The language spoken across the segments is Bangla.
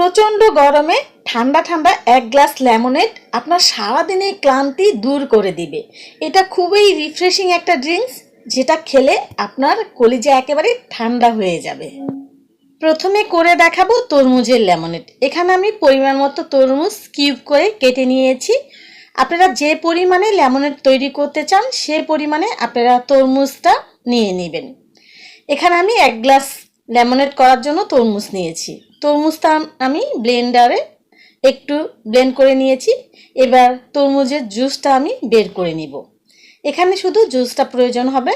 প্রচণ্ড গরমে ঠান্ডা ঠান্ডা এক গ্লাস লেমনেড আপনার সারাদিনের ক্লান্তি দূর করে দিবে। এটা খুবই রিফ্রেশিং একটা ড্রিঙ্কস যেটা খেলে আপনার কলিজা একেবারে ঠান্ডা হয়ে যাবে। প্রথমে করে দেখাবো তরমুজের লেমনেড এখানে আমি পরিমাণ মতো তরমুজ কিউব করে কেটে নিয়েছি। আপনারা যে পরিমাণে লেমনেড তৈরি করতে চান, সে পরিমাণে আপনারা তরমুজটা নিয়ে নেবেন। এখানে আমি এক গ্লাস লেমনেড করার জন্য তরমুজ নিয়েছি। তরমুজটা আমি ব্লেন্ডারে একটু ব্লেন্ড করে নিয়েছি। এবার তরমুজের জুসটা আমি বের করে নিব। এখানে শুধু জুসটা প্রয়োজন হবে।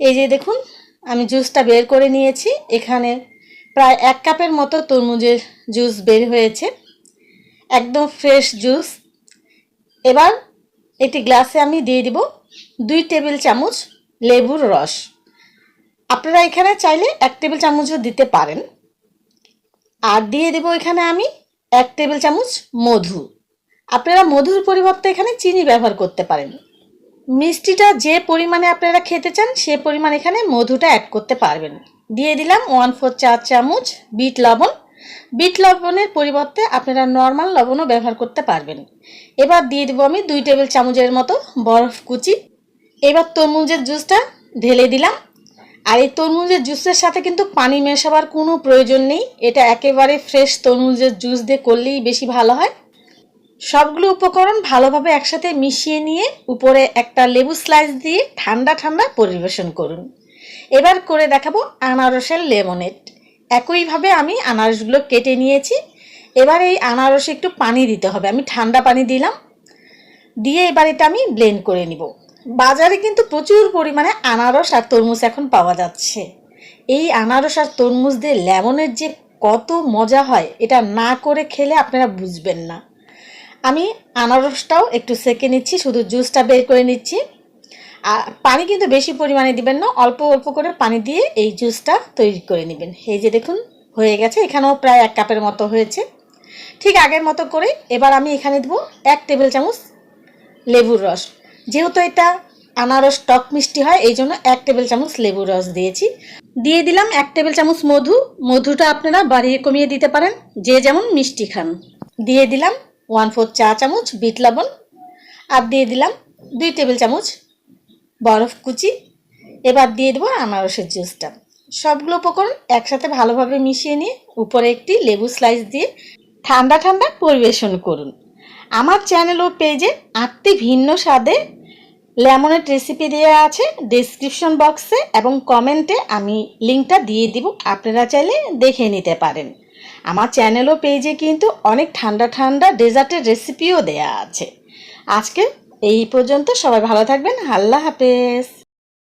এই যে দেখুন, আমি জুসটা বের করে নিয়েছি। এখানে প্রায় এক কাপের মতো তরমুজের জুস বের হয়েছে। একদম ফ্রেশ জুস। এবার একটি গ্লাসে আমি দিয়ে দিব দুই টেবিল চামচ লেবুর রস। আপনারা এখানে চাইলে এক টেবিল চামচও দিতে পারেন। আর দিয়ে দেবো এখানে আমি এক টেবিল চামচ মধু। আপনারা মধুর পরিবর্তে এখানে চিনি ব্যবহার করতে পারেন। মিষ্টিটা যে পরিমাণে আপনারা খেতে চান, সে পরিমাণ এখানে মধুটা অ্যাড করতে পারবেন। দিয়ে দিলাম ওয়ান ফোর চার চামচ বিট লবণ। বিট লবণের পরিবর্তে আপনারা নর্মাল লবণও ব্যবহার করতে পারবেন। এবার দিয়ে দেবো আমি দুই টেবিল চামচের মতো বরফ কুচি। এবার তরমুজের জুসটা ঢেলে দিলাম। আর এই তরমুজের জুসের সাথে কিন্তু পানি মেশাবার কোনো প্রয়োজন নেই। এটা একেবারে ফ্রেশ তরমুজের জুস দিয়ে করলেই বেশি ভালো হয়। সবগুলো উপকরণ ভালোভাবে একসাথে মিশিয়ে নিয়ে উপরে একটা লেবু স্লাইস দিয়ে ঠান্ডা ঠান্ডা পরিবেশন করুন। এবার করে দেখাবো আনারসের লেমনেড একইভাবে আমি আনারসগুলো কেটে নিয়েছি। এবার এই আনারসে একটু পানি দিতে হবে। আমি ঠান্ডা পানি দিলাম। দিয়ে এবার এটা আমি ব্লেন্ড করে নিব। বাজারে কিন্তু প্রচুর পরিমাণে আনারস আর তরমুজ এখন পাওয়া যাচ্ছে। এই আনারস আর তরমুজ দিয়ে লেমনের যে কত মজা হয়, এটা না করে খেলে আপনারা বুঝবেন না। আমি আনারসটাও একটু সেকে নিচ্ছি, শুধু জুসটা বের করে নিচ্ছি। আর পানি কিন্তু বেশি পরিমাণে দিবেন না, অল্প অল্প করে পানি দিয়ে এই জুসটা তৈরি করে নেবেন। এই যে দেখুন, হয়ে গেছে, এখানেও প্রায় এক কাপের মতো হয়েছে। ঠিক আগের মতো করে এবার আমি এখানে দেবো এক টেবিল চামচ লেবুর রস। যেহেতু এটা আনারস টক মিষ্টি হয়, এই জন্য এক টেবিল চামচ লেবুর রস দিয়েছি। দিয়ে দিলাম এক টেবিল চামচ মধু। মধুটা আপনারা বাড়িয়ে কমিয়ে দিতে পারেন, যে যেমন মিষ্টি খান। দিয়ে দিলাম ওয়ান ফোর চা চামচ বিট লবণ। আর দিয়ে দিলাম দুই টেবিল চামচ বরফ কুচি। এবার দিয়ে দেবো আনারসের জুসটা। সবগুলো উপকরণ একসাথে ভালোভাবে মিশিয়ে নিয়ে উপরে একটি লেবু স্লাইস দিয়ে ঠান্ডা ঠান্ডা পরিবেশন করুন। আমার চ্যানেল ও পেজে আটটি ভিন্ন স্বাদে লেমনের রেসিপি দেওয়া আছে। ডিসক্রিপশন বক্সে এবং কমেন্টে আমি লিঙ্কটা দিয়ে দিব। আপনারা চাইলে দেখে নিতে পারেন। আমার চ্যানেল ও পেজে কিন্তু অনেক ঠান্ডা ঠান্ডা ডেজার্টের রেসিপিও দেয়া আছে। আজকে এই পর্যন্ত সবাই ভালো থাকবেন। আল্লাহ হাফেজ।